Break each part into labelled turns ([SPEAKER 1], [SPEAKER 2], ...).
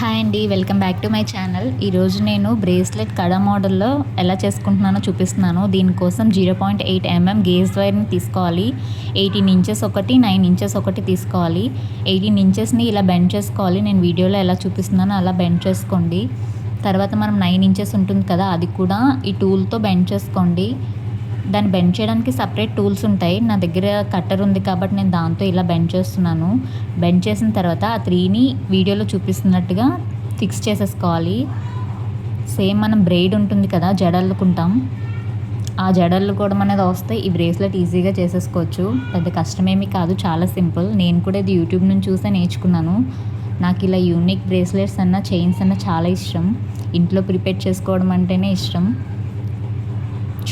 [SPEAKER 1] Hi అండి welcome back to my channel. ఈరోజు నేను బ్రేస్లెట్ కడ మోడల్లో ఎలా చేసుకుంటున్నానో చూపిస్తున్నాను. దీనికోసం zero point eight mm gauge వైర్ని తీసుకోవాలి. ఎయిటీన్ ఇంచెస్ ఒకటి నైన్ ఇంచెస్ ఒకటి తీసుకోవాలి. ఎయిటీన్ ఇంచెస్ని ఇలా బెండ్ చేసుకోవాలి. నేను వీడియోలో ఎలా చూపిస్తున్నానో అలా బెండ్ చేసుకోండి. తర్వాత మనం నైన్ ఇంచెస్ ఉంటుంది కదా అది కూడా ఈ టూల్తో బెండ్ చేసుకోండి. దాన్ని బెండ్ చేయడానికి సపరేట్ టూల్స్ ఉంటాయి. నా దగ్గర కట్టర్ ఉంది కాబట్టి నేను దాంతో ఇలా బెండ్ చేస్తున్నాను. బెండ్ చేసిన తర్వాత ఆ త్రీని వీడియోలో చూపిస్తున్నట్టుగా ఫిక్స్ చేసేసుకోవాలి. సేమ్ మనం బ్రెయిడ్ ఉంటుంది కదా జడల్లుకుంటాం ఆ జడలు కూడా అనేది వస్తే ఈ బ్రేస్లెట్ ఈజీగా చేసేసుకోవచ్చు. పెద్ద కష్టమేమీ కాదు చాలా సింపుల్. నేను కూడా ఇది యూట్యూబ్ నుంచి చూసే నేర్చుకున్నాను. నాకు ఇలా యూనిక్ బ్రేస్లెట్స్ అన్న చైన్స్ అన్న చాలా ఇష్టం. ఇంట్లో ప్రిపేర్ చేసుకోవడం అంటేనే ఇష్టం.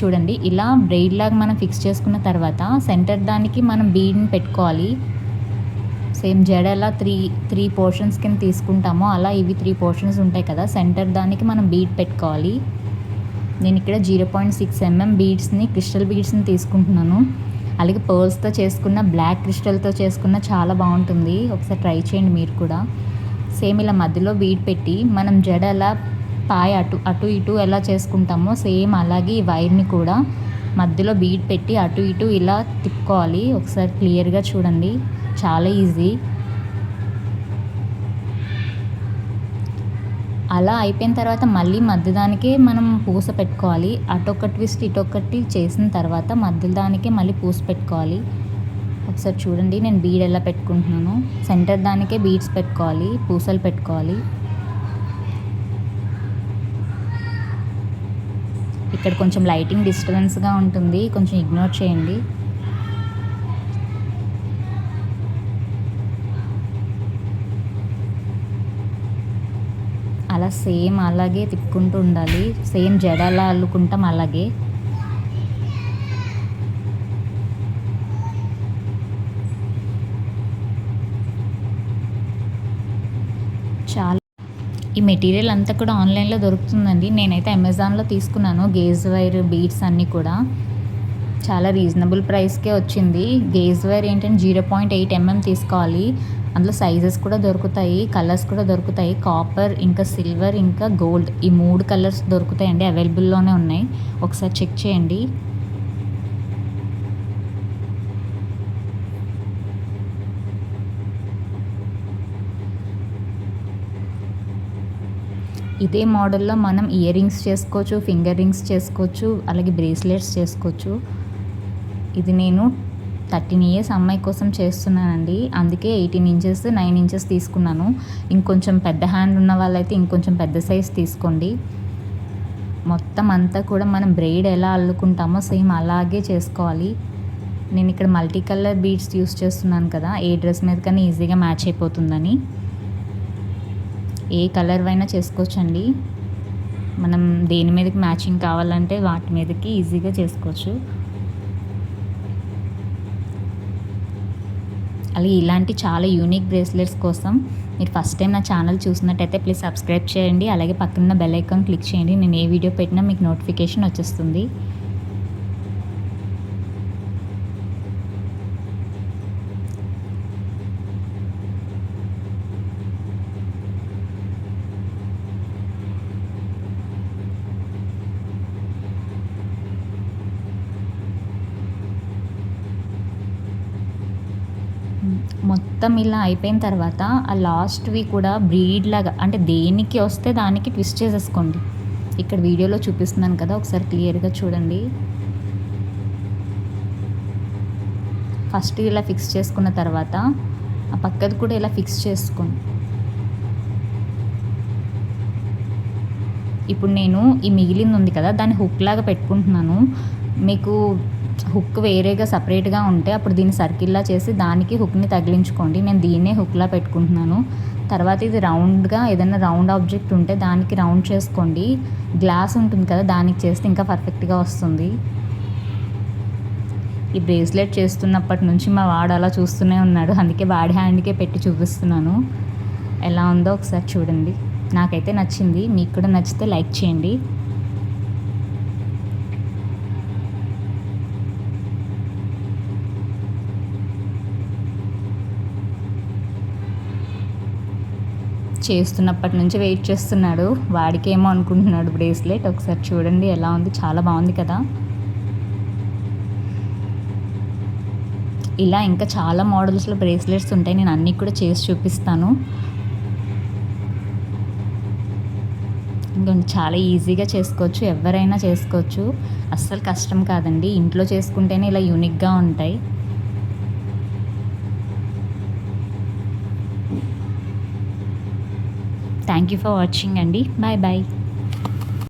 [SPEAKER 1] చూడండి ఇలా బ్రెయిడ్ లాగా మనం ఫిక్స్ చేసుకున్న తర్వాత సెంటర్ దానికి మనం బీడ్ని పెట్టుకోవాలి. సేమ్ జడ ఎలా త్రీ త్రీ పోర్షన్స్ కింద తీసుకుంటామో అలా ఇవి త్రీ పోర్షన్స్ ఉంటాయి కదా సెంటర్ దానికి మనం బీడ్ పెట్టుకోవాలి. నేను ఇక్కడ జీరో పాయింట్ సిక్స్ ఎంఎం బీడ్స్ని క్రిస్టల్ బీడ్స్ని తీసుకుంటున్నాను. అలాగే పర్ల్స్తో చేసుకున్న బ్లాక్ క్రిస్టల్తో చేసుకున్న చాలా బాగుంటుంది. ఒకసారి ట్రై చేయండి మీరు కూడా. సేమ్ ఇలా మధ్యలో బీడ్ పెట్టి మనం జడ ఎలా పాయ అటు అటు ఇటు ఎలా చేసుకుంటామో సేమ్ అలాగే ఈ వైర్ని కూడా మధ్యలో బీడ్ పెట్టి అటు ఇటు ఇలా తిప్పుకోవాలి. ఒకసారి క్లియర్గా చూడండి. చాలా ఈజీ. అలా అయిపోయిన తర్వాత మళ్ళీ మధ్యదానికే మనం పూస పెట్టుకోవాలి. అటొక ట్విస్ట్ ఇటొకటి చేసిన తర్వాత మధ్య దానికే మళ్ళీ పూస పెట్టుకోవాలి. ఒకసారి చూడండి. నేను బీడ్ ఎలా పెట్టుకుంటున్నాను. సెంటర్ దానికే బీడ్స్ పెట్టుకోవాలి. పూసలు పెట్టుకోవాలి. ఇక్కడ కొంచెం లైటింగ్ డిస్టర్బెన్స్గా ఉంటుంది. కొంచెం ఇగ్నోర్ చేయండి. అలా సేమ్ అలాగే తిప్పుకుంటూ ఉండాలి. సేమ్ జడ అలా అల్లుకుంటాం అలాగే. చాలా ఈ మెటీరియల్ అంతా కూడా ఆన్లైన్లో దొరుకుతుందండి. నేనైతే అమెజాన్లో తీసుకున్నాను. గేజ్ వైర్ బీడ్స్ అన్నీ కూడా. చాలా రీజనబుల్ ప్రైస్కే వచ్చింది. గేజ్ వైర్ ఏంటంటే జీరో పాయింట్ ఎయిట్ ఎంఎం తీసుకోవాలి. అందులో సైజెస్ కూడా దొరుకుతాయి కలర్స్ కూడా దొరుకుతాయి. కాపర్ ఇంకా సిల్వర్ ఇంకా గోల్డ్ ఈ మూడు కలర్స్ దొరుకుతాయండి. అవైలబుల్లోనే ఉన్నాయి. ఒకసారి చెక్ చేయండి. ఇదే మోడల్లో మనం ఇయర్ రింగ్స్ చేసుకోవచ్చు ఫింగర్ రింగ్స్ చేసుకోవచ్చు అలాగే బ్రేస్లెట్స్ చేసుకోవచ్చు. ఇది నేను థర్టీన్ ఇయర్స్ అమ్మాయి కోసం చేస్తున్నానండి. అందుకే ఎయిటీన్ ఇంచెస్ నైన్ ఇంచెస్ తీసుకున్నాను. ఇంకొంచెం పెద్ద హ్యాండ్ ఉన్న వాళ్ళైతే ఇంకొంచెం పెద్ద సైజ్ తీసుకోండి. మొత్తం అంతా కూడా మనం బ్రెయిడ్ ఎలా అల్లుకుంటామో సేమ్ అలాగే చేసుకోవాలి. నేను ఇక్కడ మల్టీ కలర్ బీడ్స్ యూస్ చేస్తున్నాను కదా ఏ డ్రెస్ మీద కానీ ఈజీగా మ్యాచ్ అయిపోతుందని. ఏ కలర్ అయినా చేసుకోవచ్చండి. మనం దేని మీదకి మ్యాచింగ్ కావాలంటే వాటి మీదకి ఈజీగా చేసుకోవచ్చు. అలాగే ఇలాంటి చాలా యూనిక్ బ్రేస్లెట్స్ కోసం మీరు ఫస్ట్ టైం నా ఛానల్ చూసినట్టయితే ప్లీజ్ సబ్స్క్రైబ్ చేయండి. అలాగే పక్కన బెల్ ఐకాన్ క్లిక్ చేయండి. నేను ఏ వీడియో పెట్టినా మీకు నోటిఫికేషన్ వచ్చేస్తుంది. మొత్తం ఇలా అయిపోయిన తర్వాత ఆ లాస్ట్వి కూడా బ్రీడ్ లాగా అంటే దేనికి వస్తే దానికి ట్విస్ట్ చేసేసుకోండి. ఇక్కడ వీడియోలో చూపిస్తున్నాను కదా ఒకసారి క్లియర్గా చూడండి. ఫస్ట్ ఇలా ఫిక్స్ చేసుకున్న తర్వాత ఆ పక్కది కూడా ఇలా ఫిక్స్ చేసుకోండి. ఇప్పుడు నేను ఈ మిగిలింది ఉంది కదా దాన్ని హుక్ లాగా పెట్టుకుంటున్నాను. మీకు హుక్ వేరేగా సపరేట్గా ఉంటే అప్పుడు దీన్ని సర్కిల్లా చేసి దానికి హుక్ని తగిలించుకోండి. నేను దీన్నే హుక్లా పెట్టుకుంటున్నాను. తర్వాత ఇది రౌండ్గా ఏదైనా రౌండ్ ఆబ్జెక్ట్ ఉంటే దానికి రౌండ్ చేసుకోండి. గ్లాస్ ఉంటుంది కదా దానికి చేస్తే ఇంకా పర్ఫెక్ట్గా వస్తుంది. ఈ బ్రేస్లెట్ చేస్తున్నప్పటి నుంచి మా వాడు అలా చూస్తూనే ఉన్నాడు. అందుకే వాడి హ్యాండ్కే పెట్టి చూపిస్తున్నాను. ఎలా ఉందో ఒకసారి చూడండి. నాకైతే నచ్చింది. మీకు కూడా నచ్చితే లైక్ చేయండి. చేస్తున్నప్పటి నుంచి వెయిట్ చేస్తున్నాడు. వాడికేమో అనుకుంటున్నాడు బ్రేస్లెట్. ఒకసారి చూడండి ఎలా ఉంది. చాలా బాగుంది కదా. ఇలా ఇంకా చాలా మోడల్స్లో బ్రేస్లెట్స్ ఉంటాయి. నేను అన్నీ కూడా చేసి చూపిస్తాను. ఇంకొంచెం చాలా ఈజీగా చేసుకోవచ్చు. ఎవరైనా చేసుకోవచ్చు. అస్సలు కష్టం కాదండి. ఇంట్లో చేసుకుంటేనే ఇలా యూనిక్గా ఉంటాయి. థ్యాంక్ యూ ఫర్ వాచింగ్ అండి. Bye bye.